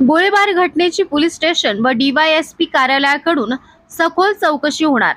गोळीबार घटनेची police station व डीवायएसपी कार्यालयाकडून सखोल चौकशी होणार.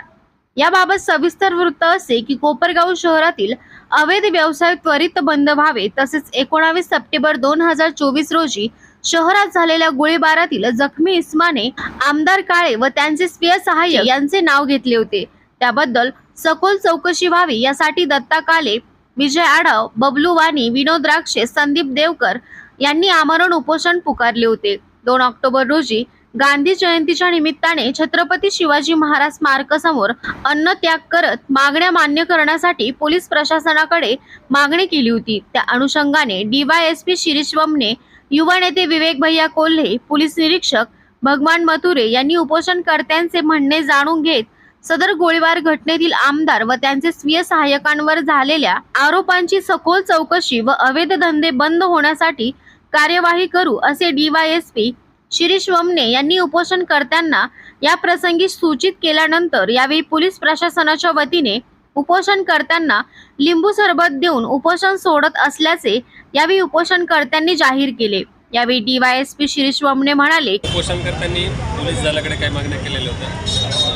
याबाबत सविस्तर वृत्त असे की कोपरगाव शहरातील अवैध व्यवसाय त्वरित बंद व्हावे तसेच एकोणावीस सप्टेंबर दोन हजार चोवीस रोजी शहरात झालेल्या गोळीबारातील जखमी इस्माने आमदार काळे व त्यांचे स्वीय सहाय्य यांचे नाव घेतले होते. त्याबद्दल सखोल चौकशी व्हावी यासाठी दत्ता काले विजय आढाव बबलू वाणी विनोद राक्षे संदीप देवकर यांनी आमरण उपोषण पुकारले होते. दोन ऑक्टोबर रोजी गांधी जयंतीच्या निमित्ताने छत्रपती शिवाजी महाराज स्मारकासमोर अन्न त्याग करत मागण्या मान्य करण्यासाठी पोलीस प्रशासनाकडे मागणी केली होती. त्या अनुषंगाने डीवायएसपी शिरीष वमने युवा नेते विवेक भैया कोल्हे पोलीस निरीक्षक भगवान मथुरे यांनी उपोषणकर्त्यांचे म्हणणे जाणून घेत सदर गोळीबार घटनेतील आमदार व त्यांचे स्वीय सहाय्यकांवर झालेल्या आरोपांची सखोल चौकशी व अवैध धंदे बंद होण्यासाठी कार्यवाही करू असे डीवायएसपी शिरीष वमने यांनी उपोषणकर्त्यांना या प्रसंगी सूचित केल्यानंतर यावेळी पोलीस प्रशासनाच्या वतीने उपोषणकर्त्यांना लिंबू सरबत देऊन उपोषण सोडत असल्याचे यावेळी उपोषणकर्त्यांनी जाहीर केले. यावेळी डीवायएसपी शिरीष वमने म्हणाले उपोषणकर्त्यांनी पोलीस दलाकडे काही मागण्या केलेल्या होत्या.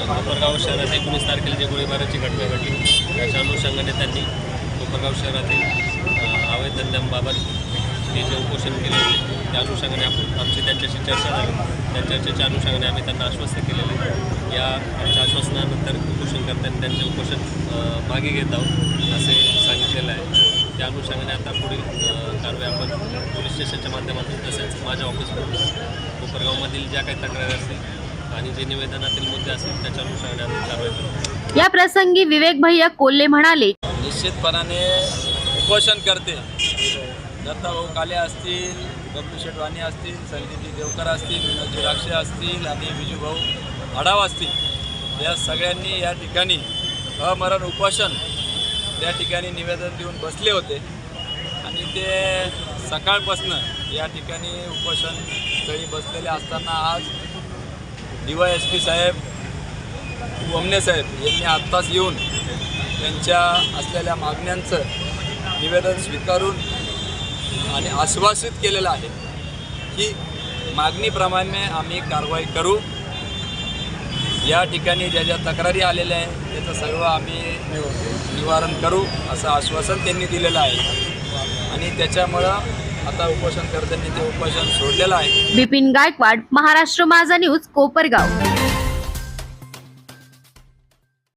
कोपरगाव शहरात एकोणीस तारखेला जी गोळीबाराची घटना घडली त्याच्या अनुषंगाने त्यांनी कोपरगाव शहरातील अवैध धंद्यांबाबत हे जे उपोषण केले त्या अनुषंगाने आपण आमची त्यांच्याशी चर्चा झाली. त्या चर्चेच्या अनुषंगाने आम्ही त्यांना आश्वस्त केलेलं आहे या आमच्या आश्वासनानंतर उपोषणकर्त्यांनी त्यांचे उपोषण मागे घेत आहोत असे सांगितलेलं आहे. त्या अनुषंगाने आता पुढील कारवाई आपण पोलीस स्टेशनच्या माध्यमातून तसेच माझ्या ऑफिसमधून कोपरगावमधील ज्या काही तक्रारी असतील आणि जे निवेदनातील मुद्दे असतील त्याच्या अनुषंगाने आम्ही कारवाई करू. या प्रसंगी विवेक भैया कोल्हे म्हणाले निश्चितपणाने उपोषण करते दत्ताभाऊ काले असतील बबलू शेटवाणी असतील संजीवजी देवकर असतील विनोदजी राक्षे असतील आणि विजूभाऊ आढाव असतील. या सगळ्यांनी या ठिकाणी अमरण उपोषण त्या ठिकाणी निवेदन देऊन बसले होते. आणि ते सकाळपासनं या ठिकाणी उपोषण स्थळी बसलेले असताना आज डी वाय एस पी साहेब वमने साहेब यांनी आत्ताच येऊन त्यांच्या असलेल्या मागण्यांचं निवेदन स्वीकारून आणि आश्वासित केलेलं आहे की मागणीप्रमाणे आम्ही कारवाई करू. या ठिकाणी ज्या ज्या तक्रारी आलेल्या आहेत त्याचं सर्व आम्ही निवारण करू असं आश्वासन त्यांनी दिलेलं आहे. आणि त्याच्यामुळं आता उपोषणकर्त्यांनी ते उपोषण सोडलेलं आहे. बिपिन गायकवाड महाराष्ट्र माझा न्यूज कोपरगाव.